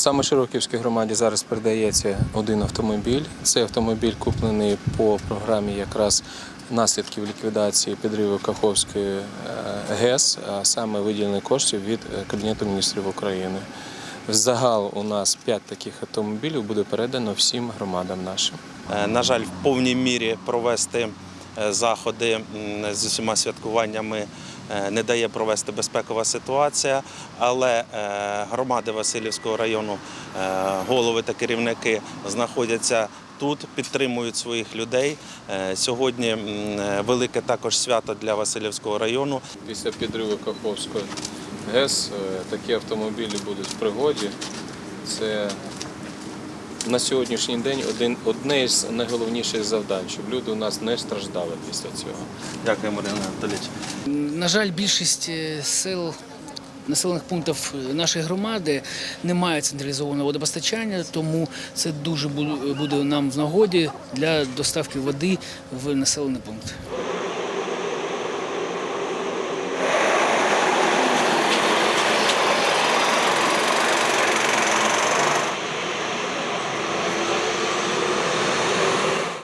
Саме Широківській громаді зараз передається один автомобіль. Цей автомобіль куплений по програмі якраз наслідків ліквідації підриву Каховської е, ГЕС, а саме виділення коштів від е, Кабінету міністрів України. Загал у нас 5 таких автомобілів буде передано всім громадам нашим. Е, На жаль, в повній мірі провести заходи з усіма святкуваннями не дає провести безпекова ситуація, але е, громади Васильівського району, е, голови та керівники знаходяться тут, підтримують своїх людей. Е, Сьогодні е, велике також свято для Васильівського району. Після підриву Каховської ГЕС е, такі автомобілі будуть в пригоді. Це на сьогоднішній день один, одне із найголовніших завдань, щоб люди у нас не страждали після цього. Дякую, Марина Анатолійович. На жаль, більшість е, сел населених пунктів нашої громади немає централізованого водопостачання, тому це дуже бу- буде нам в нагоді для доставки води в населений пункт.